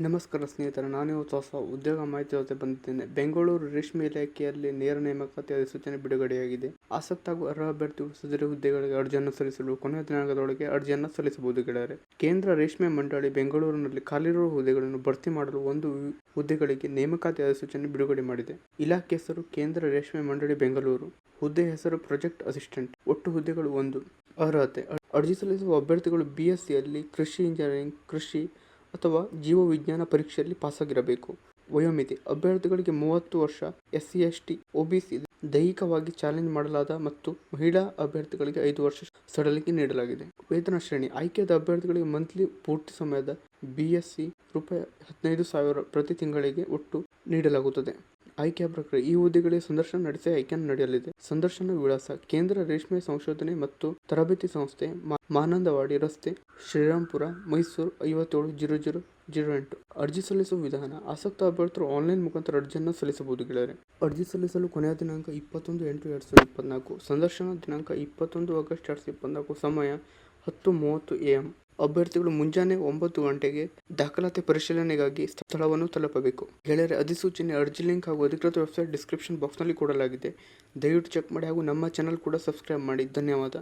ನಮಸ್ಕಾರ ಸ್ನೇಹಿತರೆ, ನಾನು ಹೊಸ ಉದ್ಯೋಗ ಮಾಹಿತಿ ಜೊತೆ ಬಂದಿದ್ದೇನೆ. ಬೆಂಗಳೂರು ರೇಷ್ಮೆ ಇಲಾಖೆಯಲ್ಲಿ ನೇರ ನೇಮಕಾತಿ ಅಧಿಸೂಚನೆ ಬಿಡುಗಡೆಯಾಗಿದೆ. ಆಸಕ್ತ ಅರ್ಹ ಅಭ್ಯರ್ಥಿಗಳು ಸದರಿ ಹುದ್ದೆಗಳಿಗೆ ಅರ್ಜಿಯನ್ನು ಸಲ್ಲಿಸಲು ಕೊನೆಯ ದಿನಾಂಕದೊಳಗೆ ಅರ್ಜಿಯನ್ನು ಸಲ್ಲಿಸಬಹುದು ಗೆಳೆಯರೆ. ಕೇಂದ್ರ ರೇಷ್ಮೆ ಮಂಡಳಿ ಬೆಂಗಳೂರಿನಲ್ಲಿ ಖಾಲಿರುವ ಹುದ್ದೆಗಳನ್ನು ಭರ್ತಿ ಮಾಡಲು ಒಂದು ಹುದ್ದೆಗಳಿಗೆ ನೇಮಕಾತಿ ಅಧಿಸೂಚನೆ ಬಿಡುಗಡೆ ಮಾಡಿದೆ. ಇಲಾಖೆ ಹೆಸರು ಕೇಂದ್ರ ರೇಷ್ಮೆ ಮಂಡಳಿ ಬೆಂಗಳೂರು. ಹುದ್ದೆ ಹೆಸರು ಪ್ರಾಜೆಕ್ಟ್ ಅಸಿಸ್ಟೆಂಟ್. ಒಟ್ಟು ಹುದ್ದೆಗಳು ಒಂದು. ಅರ್ಹತೆ. ಅರ್ಜಿ ಸಲ್ಲಿಸುವ ಅಭ್ಯರ್ಥಿಗಳು ಬಿ ಎಸ್ ಸಿಯಲ್ಲಿ ಕೃಷಿ ಇಂಜಿನಿಯರಿಂಗ್, ಕೃಷಿ ಅಥವಾ ಜೀವವಿಜ್ಞಾನ ಪರೀಕ್ಷೆಯಲ್ಲಿ ಪಾಸಾಗಿರಬೇಕು. ವಯೋಮಿತಿ, ಅಭ್ಯರ್ಥಿಗಳಿಗೆ ಮೂವತ್ತು ವರ್ಷ S C S T OBC ದೈಹಿಕವಾಗಿ ಚಾಲೆಂಜ್ ಮಾಡಲಾದ ಮತ್ತು ಮಹಿಳಾ ಅಭ್ಯರ್ಥಿಗಳಿಗೆ ಐದು ವರ್ಷ ಸಡಲಿಕೆ ನೀಡಲಾಗಿದೆ. ವೇತನ ಶ್ರೇಣಿ, ಆಯ್ಕೆಯಾದ ಅಭ್ಯರ್ಥಿಗಳಿಗೆ ಮಂತ್ಲಿ ಪೂರ್ತಿ ಸಮಯದ ಬಿ ಎಸ್ ಸಿ ರೂಪಾಯಿ ಹದಿನೈದು ಸಾವಿರ ಪ್ರತಿ ತಿಂಗಳಿಗೆ ಒಟ್ಟು ನೀಡಲಾಗುತ್ತದೆ. ಆಯ್ಕೆಯ ಪ್ರಕ್ರಿಯೆ. ಈ ಹುದ್ದೆಗಳಿಗೆ ಸಂದರ್ಶನ ನಡೆಸಿ ಆಯ್ಕೆ ನಡೆಯಲಿದೆ. ಸಂದರ್ಶನ ವಿಳಾಸ, ಕೇಂದ್ರ ರೇಷ್ಮೆ ಸಂಶೋಧನೆ ಮತ್ತು ತರಬೇತಿ ಸಂಸ್ಥೆ ಮಾನಂದವಾಡಿ ರಸ್ತೆ ಶ್ರೀರಾಮ್ಪುರ ಮೈಸೂರು ಐವತ್ತೇಳು ಜೀರೋ ಜೀರೋ ಜೀರೋ ಎಂಟು. ಅರ್ಜಿ ಸಲ್ಲಿಸುವ ವಿಧಾನ, ಆಸಕ್ತ ಅಭ್ಯರ್ಥರು ಆನ್ಲೈನ್ ಮುಖಾಂತರ ಅರ್ಜಿಯನ್ನು ಸಲ್ಲಿಸಬಹುದು ಗೆಳೆಯರೆ. ಅರ್ಜಿ ಸಲ್ಲಿಸಲು ಕೊನೆಯ ದಿನಾಂಕ ಇಪ್ಪತ್ತೊಂದು ಎಂಟು ಎರಡು ಸಾವಿರದ ಇಪ್ಪತ್ನಾಲ್ಕು. ಸಂದರ್ಶನ ದಿನಾಂಕ ಇಪ್ಪತ್ತೊಂದು ಆಗಸ್ಟ್ ಎರಡು ಸಾವಿರದ ಇಪ್ಪತ್ನಾಲ್ಕು, ಸಮಯ ಹತ್ತು ಮೂವತ್ತು ಎ ಎಂ. ಅಭ್ಯರ್ಥಿಗಳು ಮುಂಜಾನೆ ಒಂಬತ್ತು ಗಂಟೆಗೆ ದಾಖಲಾತಿ ಪರಿಶೀಲನೆಗಾಗಿ ಸ್ಥಳವನ್ನು ತಲುಪಬೇಕು. ಗೆಳೆಯರ ಅಧಿಸೂಚನೆ ಅರ್ಜಿ ಲಿಂಕ್ ಹಾಗೂ ಅಧಿಕೃತ ವೆಬ್ಸೈಟ್ ಡಿಸ್ಕ್ರಿಪ್ಷನ್ ಬಾಕ್ಸ್ನಲ್ಲಿ ಕೊಡಲಾಗಿದೆ. ದಯವಿಟ್ಟು ಚೆಕ್ ಮಾಡಿ ಹಾಗೂ ನಮ್ಮ ಚಾನಲ್ ಕೂಡ ಸಬ್ಸ್ಕ್ರೈಬ್ ಮಾಡಿ. ಧನ್ಯವಾದ.